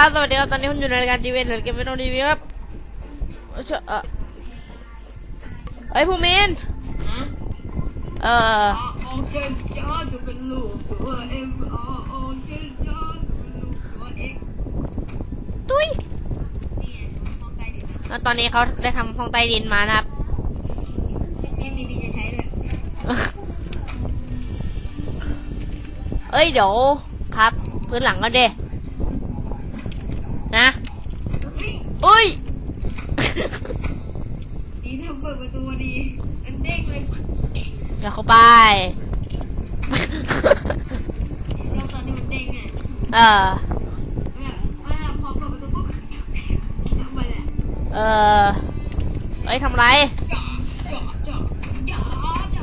ครับ สวัสดีครับ ตอนนี้ผมอยู่ในรายการจีเวนหรือเกมเป็นโอดีวีครับเฮ้ยภูมินเออตุ้ยตอนนี้เขาได้ทำห้องใต้ดินมานะครับไม่มีจะใช้ด้ยเอ้ยเดี๋ยวครับ พื้นหลังก็เด้ นะเฮ้ยอุ้ยดีทำเปิดประตูดีมันเด้งเลยเดี๋ยวเข้าไปชอบตอนที่มันเด้งอะเออแบบว่าพอเปิดประตูปุ๊บทำไปแหละเออเอ้ยทำไรจ่อจ่อจ่อจ่อจ่อ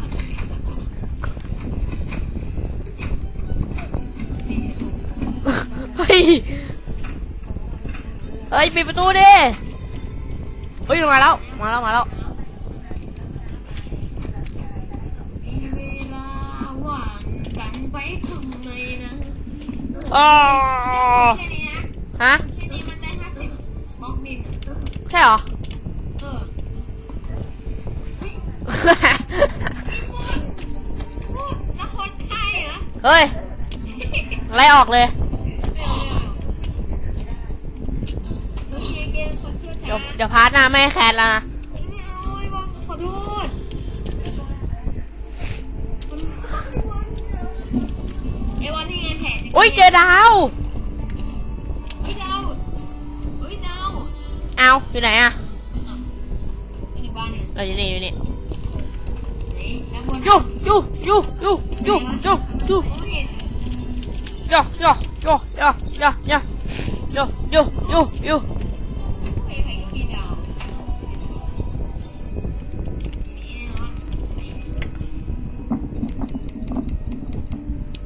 นี่ใช่ถูกเฮ้ย เฮ้ยปิดประตูดิเฮ้ยมาแล้วมาแล้วมาแล้วมีเวลาว่างกันไปทำไมนะอ๋อแค่นี้นะฮะแค่นี้มันได้ห้าสิบบล็อกดินใช่เหรอเออพูดแล้วคนไทยเหรอเฮ้ยไล่ออกเลย ไม่เอาไม่เอาโอเคเกมคนชั่ว เดี๋ยวช้าเดี๋ยวพาร์ทหน้าไม่ให้แคสแล้วนะไม่เอาไอ้บอลขอโทษไอ้วันที่ไงแผนอุ้ยเจอดาว เฮ้ยดาวเฮ้ยดาวเอาอยู่ไหนอะไม่อยู่บ้านเนี่ยเอออยู่นี่อยู่นี่ไหนแล้วบนยูยูยูยูยูยูยูโอ้ยยูยูยูยูยูยูยูยูยู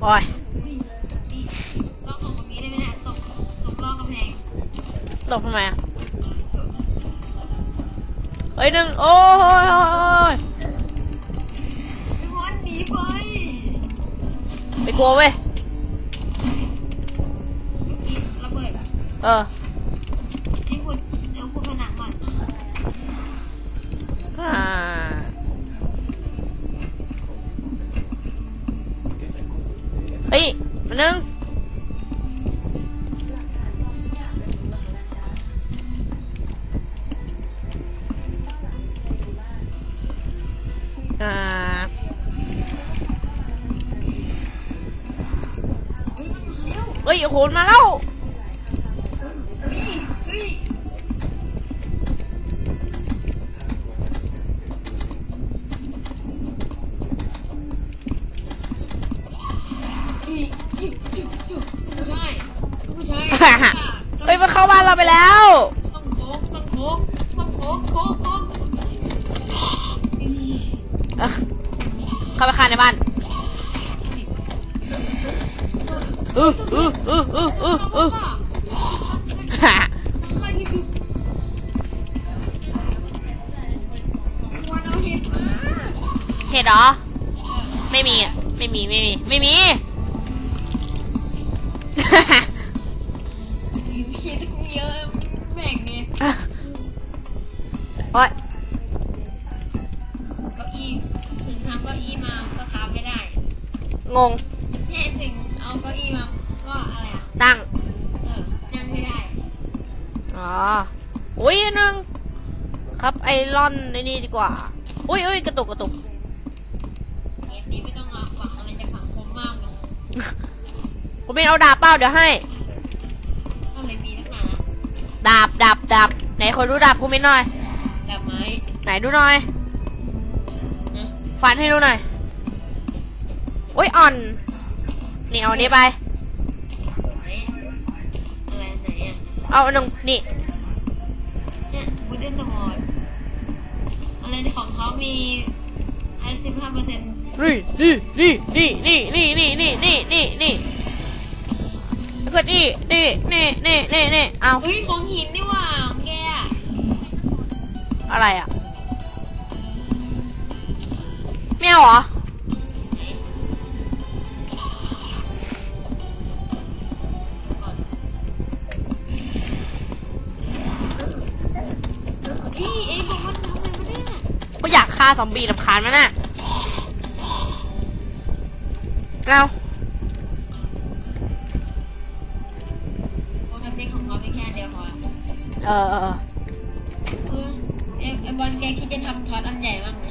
โอ้ยอุ้ยนี่ลอกของตรงนี้ได้ไหมเนี่ยตกตกลอกกำแพงตกทำไมอะเฮ้ยหนึ่งโอ้ยโอ้ยโอ้ยไอ้วอนหนีไปไม่กลัวเว้ยเมื่อกี้ระเบิดอะเออ นึ่งอ่าเอ้ยโหนมาแล้ว ไปแล้ว ต้องโค้งต้องโค้งต้องโค้งโค้งโค้งเอ้าเข้าไปคานในบ้านอืออืออืออืออืออือฮ่าใครที่คือวันเห็ดมาเห็ดเหรอ ไม่มี ไม่มี ไม่มี ไม่มีเงงแค่ถึงเอาเก้าอี้มาก็อะไรอะ ตั้ง เออนั่งไม่ได้ อ๋ออุ้ยอันนึง ครับไอรอนในนี่ดีกว่า อุ้ยอุ้ยกระตุกกระตุกเกมนี้ไม่ต้องมาหวังอะไรจากสังคมมากหรอกผมเป็นเอาดาบเป้าเดี๋ยวให้ ก็เลยมีตั้งนานแล้วดาบดาบดาบไหนคนรู้ดาบกูมินหน่อยดอกไม้ไหนดูหน่อยนะฟันให้ดูหน่อย โอ้ยอ่อนนี่เอาอันนี้ไป ไหนอะไรไหนอะเอาอันหนึ่งนี่ เนี่ยบูเดนตมอดอะไรของเขามีอะไรสิบห้าเปอร์เซ็นต์นี่นี่นี่นี่นี่นี่นี่นี่นี่นี่นี่แล้วก็นี่นี่นี่นี่นี่นี่เอาเฮ้ยของหินนี่หว่าของแกอะอะไรอะไม่เอาเหรอ ฆ่าซอมบี้ลำคาญมันน่ะเอาโอทำเด็กของเขาไม่แค่เดียวพอละเออเออ เออเออไอ้ไอ้บอลแกคิดจะทำท็อตอันใหญ่บ้างไหม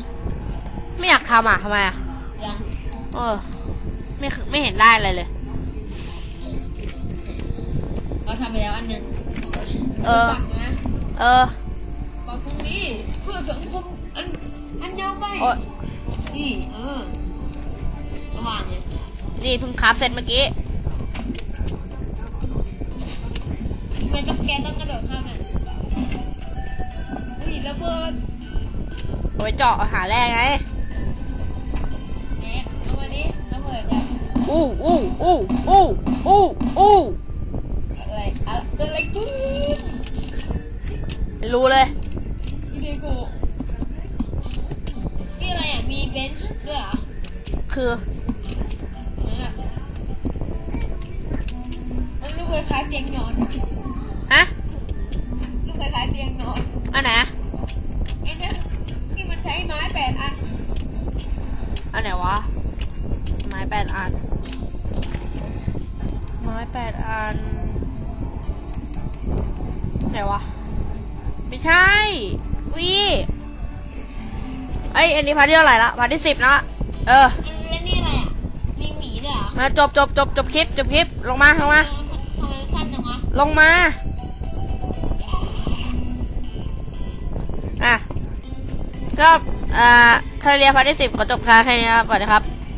ไม่อยากทำอะทำไมอะ ยังเออ ไม่ไม่เห็นได้อะไรเลย เราทำไปแล้วอันหนึ่งเออปักนะเออปักพรุ่งนี้เพื่อสังคม โอ๊ยนี่เออระหว่างเนี่ยนี่เพิ่งคราฟเสร็จเมื่อกี้ทำไมต้องแกต้องกระโดดข้ามอะอุ้ยระเบิดโอ้ยเจาะหาแร่ไงแหมเอามาดิระเบิดแบบอู้อู้อู้อู้อู้อู้อะไรอะไรเกิดอะไรขึ้นเป็นรูเลย พี่เดโก ด้วยเหรอคือเหมือนแบบมันลูกคล้ายๆเตียงนอน ฮะ ลูกคล้ายๆเตียงนอนอันไหนไอ้เนี่ยที่มันใช้ไม้แปดอัน อันไหนวะ ไม้แปดอัน ไม้แปดอัน ไหนวะ ไม่ใช่วี เอ้ยอันนี้พาร์ทที่เท่าไหร่ละพาร์ทที่สิบละเอออันแล้วนี่อะไรอะ มีหมีด้วยเหรอมาจบจบจบจบคลิปจบคลิปลงมาลงมาทำไมมันสั้นจังวะลงมาอะก็อ่าคาเรียพาร์ทที่สิบขอจบคาแค่นี้ครับสวัสดีครับ